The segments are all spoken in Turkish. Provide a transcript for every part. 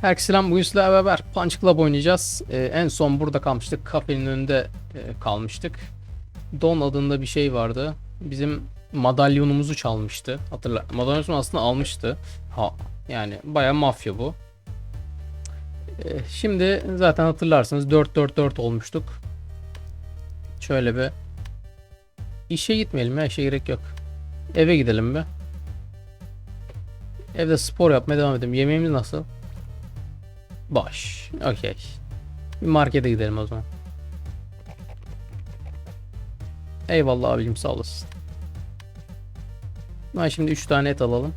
Herkese selam. Bugün sizlerle beraber Punch Club oynayacağız. Ee, en son burada kalmıştık. Kafenin önünde e, kalmıştık. Don adında bir şey vardı. Bizim madalyonumuzu çalmıştı. Hatırla. Madalyonumuzu aslında almıştı. Ha, yani baya mafya bu. Ee, şimdi zaten hatırlarsınız 4-4-4 olmuştuk. Şöyle bir işe gitmeyelim ya işe gerek yok. Eve gidelim bir. Evde spor yapmaya devam edelim. Yemeğimiz nasıl? Boş. Okey. Bir markete gidelim o zaman. Eyvallah abicim sağ olasın. Ben şimdi 3 tane et alalım.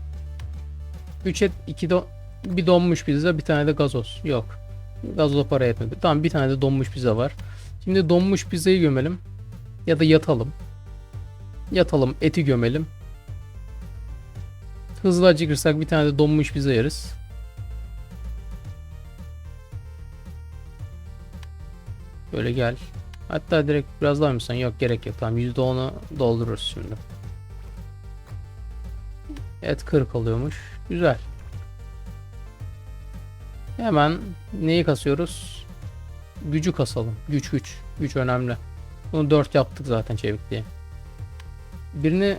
3 et, 2 do bir donmuş pizza, bir tane de gazoz. Yok. Gazoza para etmedi. Tamam bir tane de donmuş pizza var. Şimdi donmuş pizzayı gömelim. Ya da yatalım. Yatalım, eti gömelim. Hızlı acıkırsak bir tane de donmuş pizza yeriz. Böyle gel. Hatta direkt biraz daha mısın? Yok gerek yok. Tamam %10'u doldururuz şimdi. Et 40 oluyormuş. Güzel. Hemen neyi kasıyoruz? Gücü kasalım. Güç güç. Güç önemli. Bunu 4 yaptık zaten çevikliğe. Birini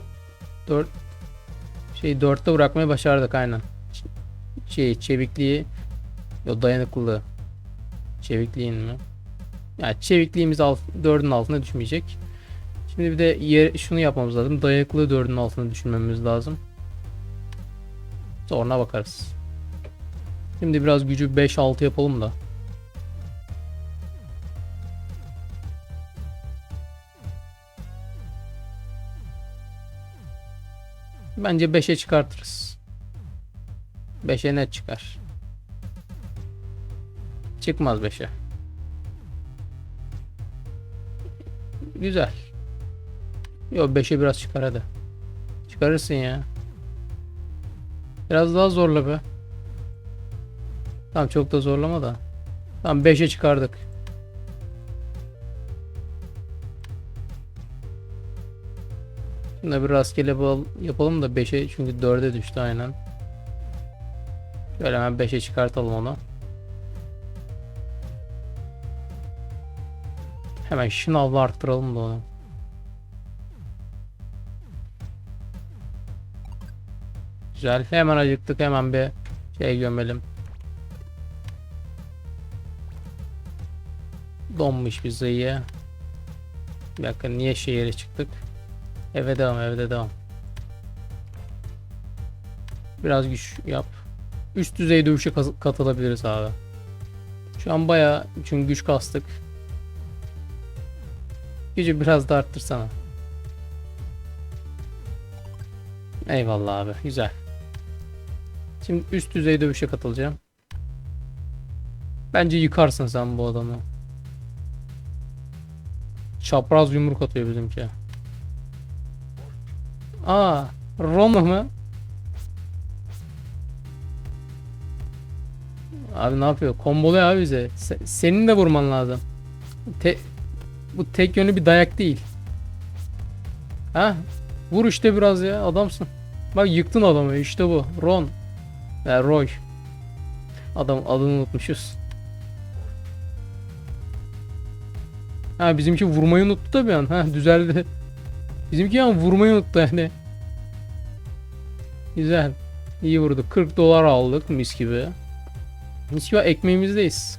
4 şey 4'te bırakmayı başardık aynen. Şey çevikliği Yo dayanıklılığı. Çevikliğin mi? Yani çevikliğimiz alt, 4'ün altına düşmeyecek. Şimdi bir de yer, şunu yapmamız lazım. Dayanıklılığı 4'ün altına düşürmemiz lazım. Sonra bakarız. Şimdi biraz gücü 5-6 yapalım da. Bence 5'e çıkartırız. 5'e net çıkar. Çıkmaz 5'e. Güzel. Yo 5'e biraz çıkar hadi. Çıkarırsın ya. Biraz daha zorla be. Tamam çok da zorlama da. Tamam 5'e çıkardık. Şimdi bir rastgele yapalım da 5'e çünkü 4'e düştü aynen. Şöyle hemen 5'e çıkartalım onu. Hemen şınavla arttıralım da onu. Güzel. Hemen acıktık. Hemen bir şey gömelim. Donmuş pizzayı. Bir dakika niye şehire çıktık? Eve devam evde devam. Biraz güç yap. Üst düzey dövüşe katılabiliriz abi. Şu an baya çünkü güç kastık. Gücü biraz da arttırsana. Eyvallah abi güzel. Şimdi üst düzey dövüşe katılacağım. Bence yıkarsın sen bu adamı. Çapraz yumruk atıyor bizimki. Aa, Roma mı? Abi ne yapıyor? Komboluyor abi bize. Se- senin de vurman lazım. Te bu tek yönlü bir dayak değil. Ha? Vur işte biraz ya adamsın. Bak yıktın adamı işte bu. Ron. Ya Roy. Adam adını unutmuşuz. Ha bizimki vurmayı unuttu da bir an. Ha düzeldi. Bizimki yani vurmayı unuttu yani. Güzel. İyi vurdu. 40 dolar aldık mis gibi. Mis gibi ekmeğimizdeyiz.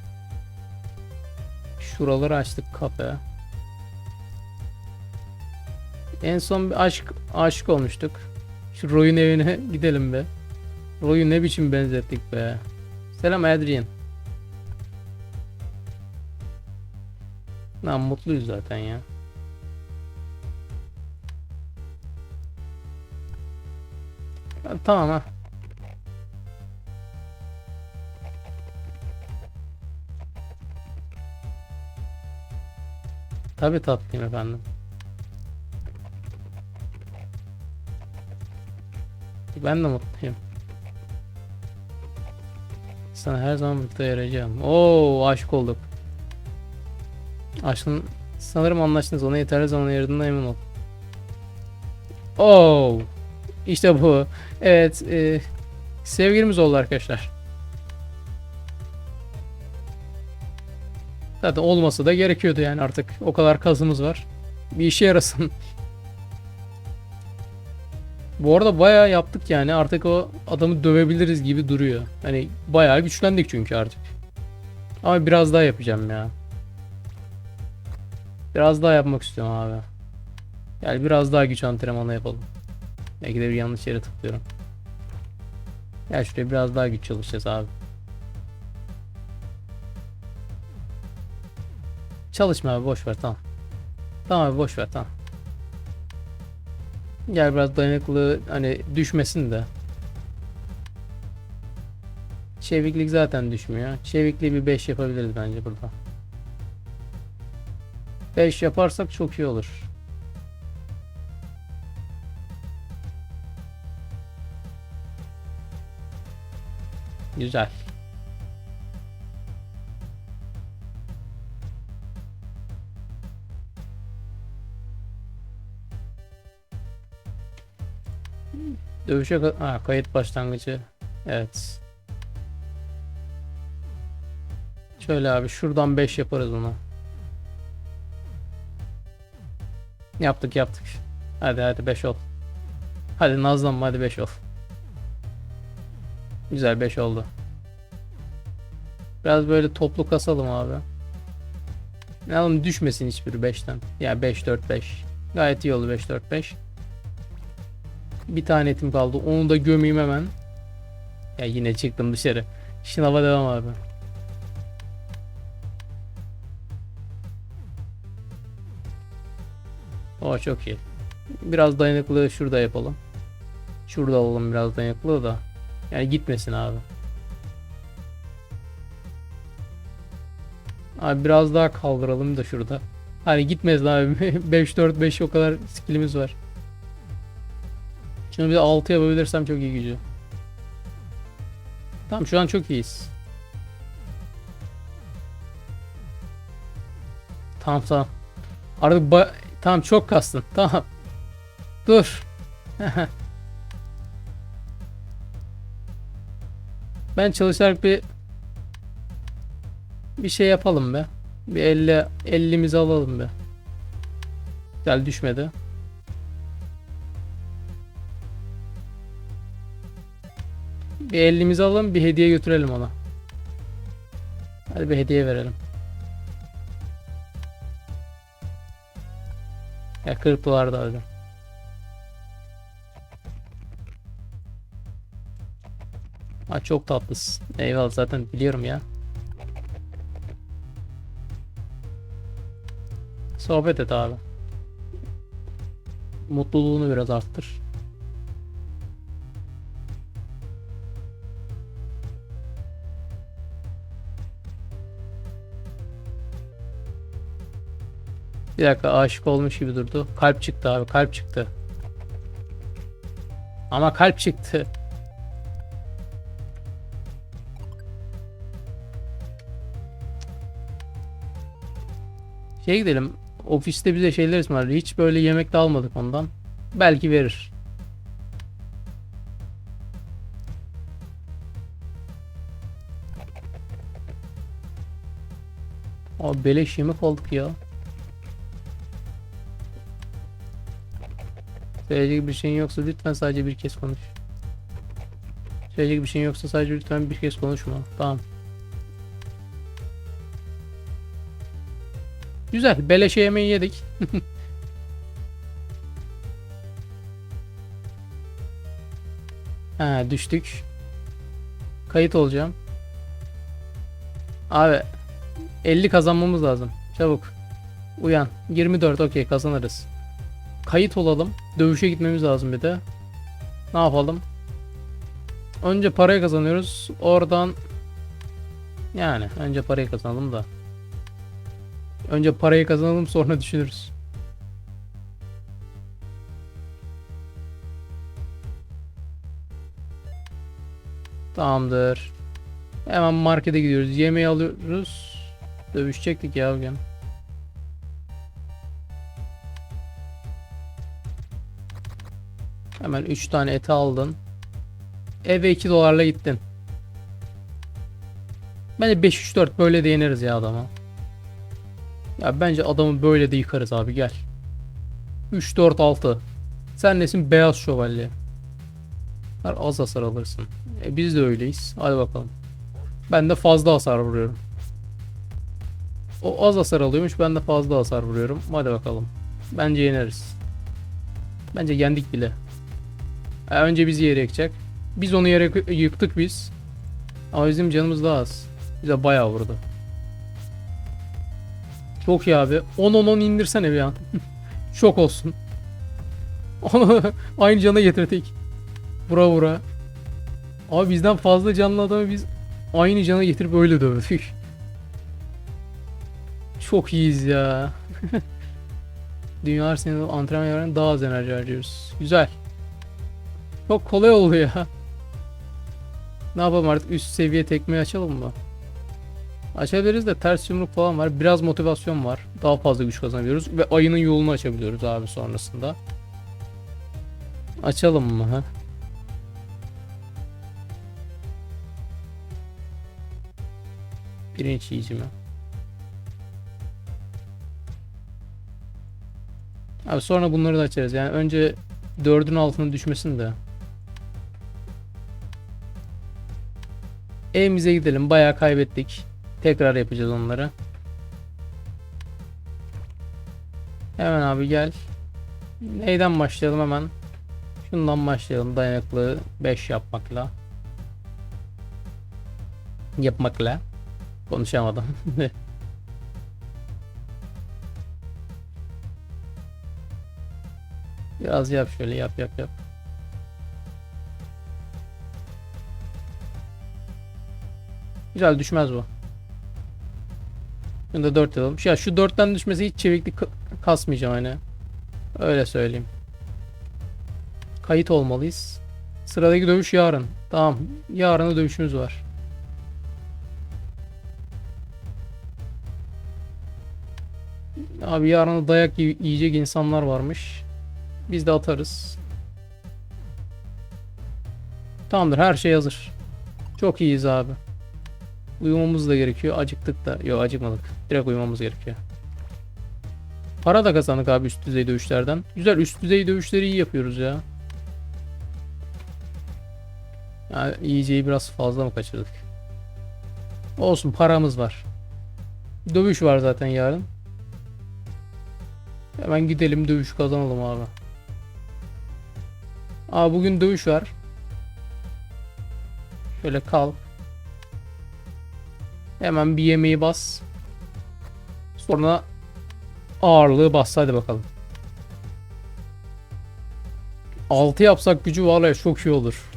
Şuraları açtık kafe. En son bir aşk aşık olmuştuk. Şu Roy'un evine gidelim be. Roy'u ne biçim benzettik be. Selam Adrian. Lan mutluyuz zaten ya. Ha, Tamam ha. Tabi tatlıyım efendim. Ben de mutluyum. Sana her zaman mutlu yarayacağım. Oo aşık olduk. Aşkın sanırım anlaştınız. Ona yeterli zaman ayırdığına emin ol. Oo. İşte bu. Evet. E, sevgilimiz oldu arkadaşlar. Zaten olması da gerekiyordu yani artık. O kadar kazımız var. Bir işe yarasın. Bu arada bayağı yaptık yani. Artık o adamı dövebiliriz gibi duruyor. Hani bayağı güçlendik çünkü artık. Ama biraz daha yapacağım ya. Biraz daha yapmak istiyorum abi. Yani biraz daha güç antrenmanı yapalım. Belki de bir yanlış yere tıklıyorum. Gel şuraya biraz daha güç çalışacağız abi. Çalışma abi boş ver tamam. Tamam abi boş ver tamam. Gel biraz dayanıklı hani düşmesin de. Çeviklik zaten düşmüyor. Çevikliği bir 5 yapabiliriz bence burada. 5 yaparsak çok iyi olur. Güzel. Dövüşe ha, kayıt başlangıcı. Evet. Şöyle abi şuradan 5 yaparız onu. Yaptık yaptık. Hadi hadi 5 ol. Hadi nazlanma hadi 5 ol. Güzel 5 oldu. Biraz böyle toplu kasalım abi. Ne alalım düşmesin hiçbiri 5'ten. Ya 5 4 5. Gayet iyi oldu 5 4 5. Bir tane etim kaldı. Onu da gömeyim hemen. Ya yine çıktım dışarı. Şınava devam abi. O çok iyi. Biraz dayanıklı şurada yapalım. Şurada alalım biraz dayanıklı da. Yani gitmesin abi. Abi biraz daha kaldıralım da şurada. Hani gitmez abi. 5 4 5 o kadar skillimiz var. Şunu bir de 6 yapabilirsem çok iyi gücü. Tamam şu an çok iyiyiz. Tamam tamam. Artık ba- tamam çok kastın. Tamam. Dur. ben çalışarak bir bir şey yapalım be. Bir 50 50'mizi alalım be. Güzel düşmedi. Bir 50'mizi alalım bir hediye götürelim ona. Hadi bir hediye verelim. Ya 40 dolar da hadi. Ha çok tatlısın. Eyvallah zaten biliyorum ya. Sohbet et abi. Mutluluğunu biraz arttır. Bir dakika aşık olmuş gibi durdu. Kalp çıktı abi kalp çıktı. Ama kalp çıktı. Şey gidelim. Ofiste bize şeyler ısmarladı. Hiç böyle yemek de almadık ondan. Belki verir. Abi beleş yemek aldık ya. Söyleyecek bir şeyin yoksa lütfen sadece bir kez konuş. Söyleyecek bir şeyin yoksa sadece lütfen bir kez konuşma. Tamam. Güzel. Beleşe yemeği yedik. ha düştük. Kayıt olacağım. Abi 50 kazanmamız lazım. Çabuk. Uyan. 24 okey kazanırız. Kayıt olalım. Dövüşe gitmemiz lazım bir de. Ne yapalım? Önce parayı kazanıyoruz. Oradan yani önce parayı kazanalım da. Önce parayı kazanalım sonra düşünürüz. Tamamdır. Hemen markete gidiyoruz. Yemeği alıyoruz. Dövüşecektik ya bugün. Hemen 3 tane eti aldın. Eve 2 dolarla gittin. Bence 5-3-4 böyle de yeneriz ya adama. Ya bence adamı böyle de yıkarız abi gel. 3 4 6. Sen nesin beyaz şövalye. Her az hasar alırsın. E biz de öyleyiz. Hadi bakalım. Ben de fazla hasar vuruyorum. O az hasar alıyormuş ben de fazla hasar vuruyorum. Hadi bakalım. Bence yeneriz. Bence yendik bile. Önce bizi yere yıkacak. Biz onu yere yık- yıktık biz. Ama bizim canımız daha az. Bize bayağı vurdu. Çok iyi abi. 10-10-10 indirsene bir an. Şok olsun. Onu aynı cana getirdik. Vura vura. Abi bizden fazla canlı adamı biz aynı cana getirip öyle dövdük. Çok iyiyiz ya. Dünya Arsenal antrenman yaparken daha az enerji harcıyoruz. Güzel. Çok kolay oldu ya. Ne yapalım artık üst seviye tekmeyi açalım mı? Açabiliriz de ters yumruk falan var. Biraz motivasyon var. Daha fazla güç kazanabiliyoruz. Ve ayının yolunu açabiliyoruz abi sonrasında. Açalım mı ha? Pirinç yiyici mi? Abi sonra bunları da açarız. Yani önce dördün altına düşmesin de. Evimize gidelim. Bayağı kaybettik. Tekrar yapacağız onları. Hemen abi gel. Neyden başlayalım hemen? Şundan başlayalım. Dayanıklı 5 yapmakla. Yapmakla. Konuşamadım. Biraz yap şöyle yap yap yap. Güzel düşmez bu. Şunu da 4 yapalım. Ya şu 4'ten düşmesi hiç çeviklik ka- kasmayacağım hani. Öyle söyleyeyim. Kayıt olmalıyız. Sıradaki dövüş yarın. Tamam. Yarına dövüşümüz var. Abi yarın da dayak yi- yiyecek insanlar varmış. Biz de atarız. Tamamdır her şey hazır. Çok iyiyiz abi. Uyumamız da gerekiyor. Acıktık da. Yok acıkmadık. Direkt uyumamız gerekiyor. Para da kazandık abi üst düzey dövüşlerden. Güzel üst düzey dövüşleri iyi yapıyoruz ya. Yani iyiceyi biraz fazla mı kaçırdık? Olsun paramız var. Dövüş var zaten yarın. Hemen gidelim dövüş kazanalım abi. Aa bugün dövüş var. Şöyle kal. Hemen bir yemeği bas. Sonra ağırlığı bas hadi bakalım. 6 yapsak gücü vallahi çok iyi olur.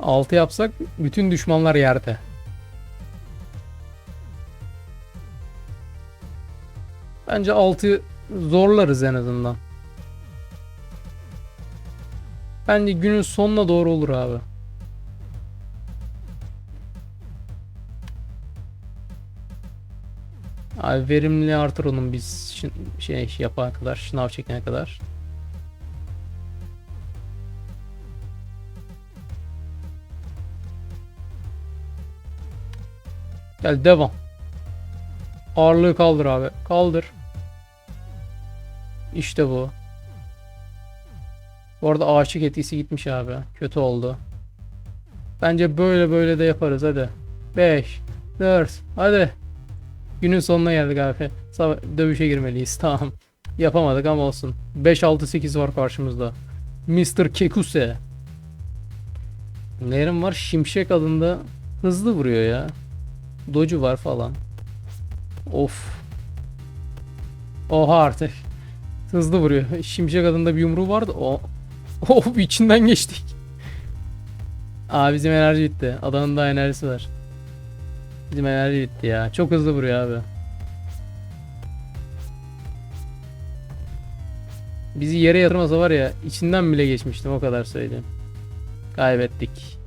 6 yapsak bütün düşmanlar yerde. Bence 6 zorlarız en azından. Bence günün sonuna doğru olur abi. Abi verimliliği artır onun biz şey yapana kadar, şınav çekene kadar. Gel devam. Ağırlığı kaldır abi. Kaldır. İşte bu. Bu arada ağaçlık etkisi gitmiş abi. Kötü oldu. Bence böyle böyle de yaparız hadi. 5 4 hadi. Günün sonuna geldik abi. Sabah dövüşe girmeliyiz. Tamam. Yapamadık ama olsun. 5 6 8 var karşımızda. Mr. Kekuse. Nehrim var. Şimşek adında hızlı vuruyor ya. Docu var falan. Of. Oha artık. Hızlı vuruyor. Şimşek adında bir yumruğu vardı. O Of içinden geçtik. Aa bizim enerji bitti. Adamın da enerjisi var. Bizim enerji bitti ya. Çok hızlı vuruyor abi. Bizi yere yatırmasa var ya içinden bile geçmiştim o kadar söyleyeyim. Kaybettik.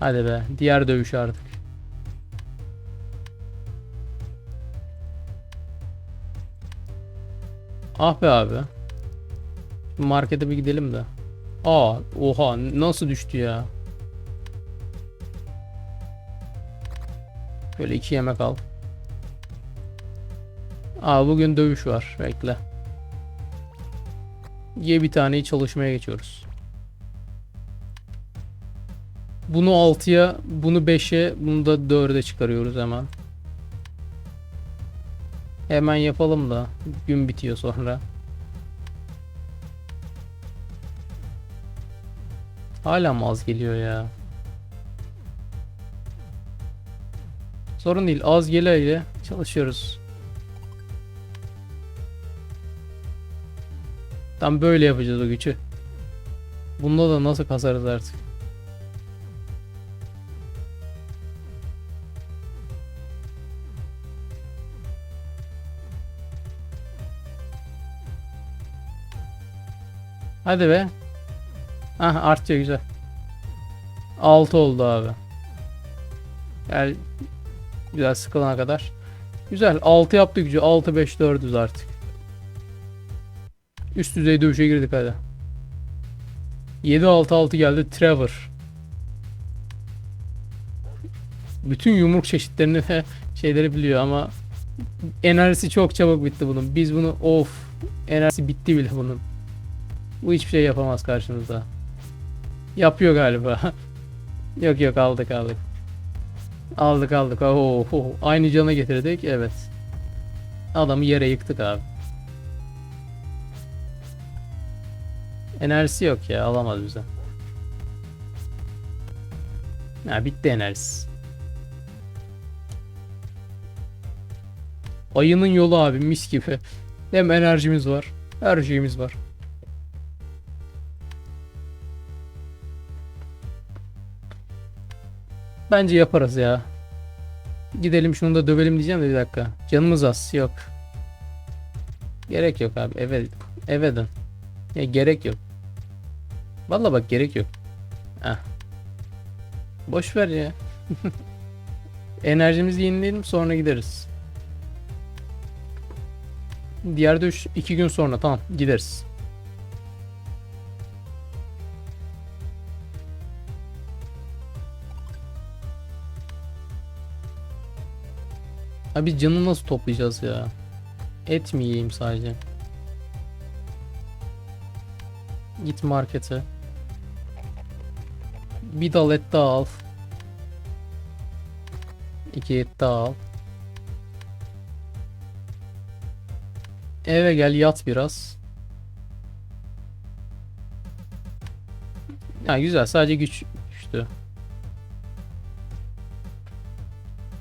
Hadi be diğer dövüş artık. Ah be abi. Şu Markete bir gidelim de. Aa oha nasıl düştü ya. Böyle iki yemek al. Aa bugün dövüş var. Bekle. Ye bir taneyi çalışmaya geçiyoruz. Bunu 6'ya, bunu 5'e, bunu da 4'e çıkarıyoruz hemen. Hemen yapalım da gün bitiyor sonra. Hala mı az geliyor ya? Sorun değil. Az gele ile çalışıyoruz. Tam böyle yapacağız o gücü. Bunda da nasıl kasarız artık? Hadi be. Hah artıyor güzel. 6 oldu abi. Gel güzel sıkılana kadar. Güzel 6 yaptı gücü. 6 5 4'üz artık. Üst düzey dövüşe girdik hadi. 7 6 6 geldi Trevor. Bütün yumruk çeşitlerini şeyleri biliyor ama enerjisi çok çabuk bitti bunun. Biz bunu of enerjisi bitti bile bunun. Bu hiçbir şey yapamaz karşımızda. Yapıyor galiba. yok yok aldık aldık. Aldık aldık. Oo, oo, aynı cana getirdik. Evet. Adamı yere yıktık abi. Enerjisi yok ya alamaz bize. Ha bitti enerjisi. Ayının yolu abi mis gibi. Hem enerjimiz var. Her şeyimiz var. Bence yaparız ya. Gidelim şunu da dövelim diyeceğim de bir dakika. Canımız az. Yok. Gerek yok abi. Eve, eve dön. Ya gerek yok. Vallahi bak gerek yok. Heh. Boş ver ya. Enerjimizi yenileyelim sonra gideriz. Diğer dövüş 2 gün sonra tamam gideriz. Abi canı nasıl toplayacağız ya? Et mi yiyeyim sadece? Git markete. Bir dal et daha al. İki et daha al. Eve gel yat biraz. Ya güzel sadece güç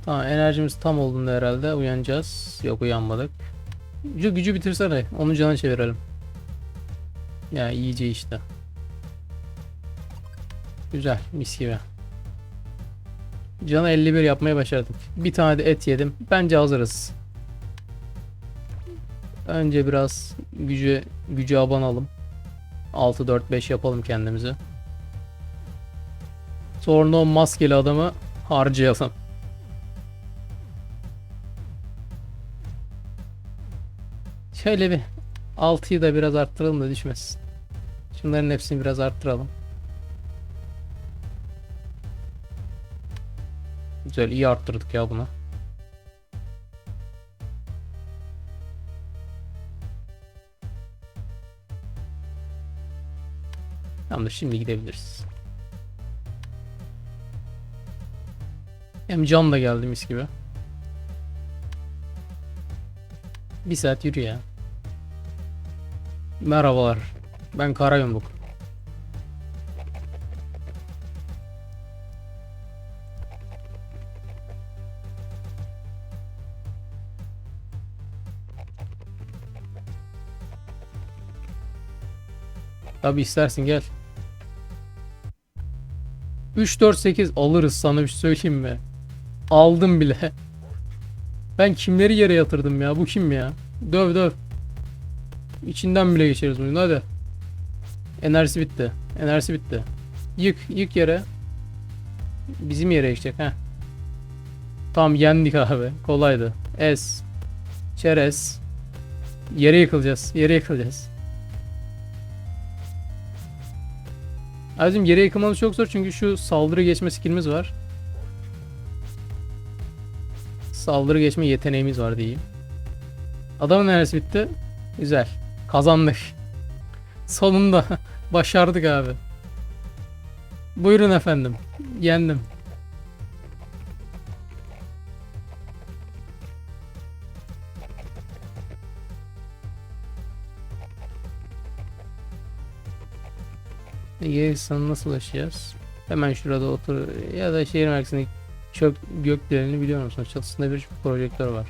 Tamam enerjimiz tam olduğunda herhalde uyanacağız. Yok uyanmadık. Gücü, gücü bitirsene. Onu cana çevirelim. Ya iyice işte. Güzel mis gibi. Canı 51 yapmaya başardık. Bir tane de et yedim. Bence hazırız. Önce biraz gücü gücü abanalım. 6 4 5 yapalım kendimizi. Sonra o maskeli adamı harcayalım. Şöyle bir 6'yı da biraz arttıralım da düşmesin. Şunların hepsini biraz arttıralım. Güzel iyi arttırdık ya bunu. Tamamdır şimdi gidebiliriz. Hem can da geldi mis gibi. Bir saat yürü ya. Merhabalar. Ben Karayumruk. Tabi istersin gel. 3 4 8 alırız sana bir şey söyleyeyim mi? Aldım bile. Ben kimleri yere yatırdım ya? Bu kim ya? Döv döv. İçinden bile geçeriz oyunu hadi. Enerjisi bitti. Enerjisi bitti. Yık yık yere. Bizim yere geçecek ha. Tamam yendik abi. Kolaydı. Es. Çerez. Yere yıkılacağız. Yere yıkılacağız. Abicim yere yıkılmamız çok zor çünkü şu saldırı geçme skillimiz var. Saldırı geçme yeteneğimiz var diyeyim. Adamın neresi bitti? Güzel. Kazandık. Sonunda başardık abi. Buyurun efendim. Yendim. Gerisini nasıl ulaşacağız? Hemen şurada otur ya da şehir merkezindeki çök gökdeleni biliyor musunuz? Çatısında bir projektör var.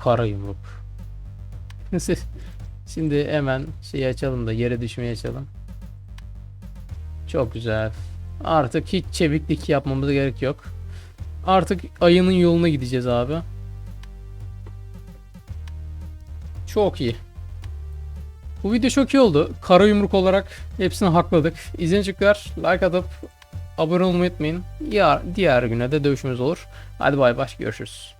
Kara yumruk. Şimdi hemen şeyi açalım da yere düşmeyi açalım. Çok güzel. Artık hiç çeviklik yapmamıza gerek yok. Artık ayının yoluna gideceğiz abi. Çok iyi. Bu video çok iyi oldu. Kara yumruk olarak hepsini hakladık. İzleyiciler like atıp abone olmayı unutmayın. Ya, diğer güne de dövüşümüz olur. Hadi bay bay görüşürüz.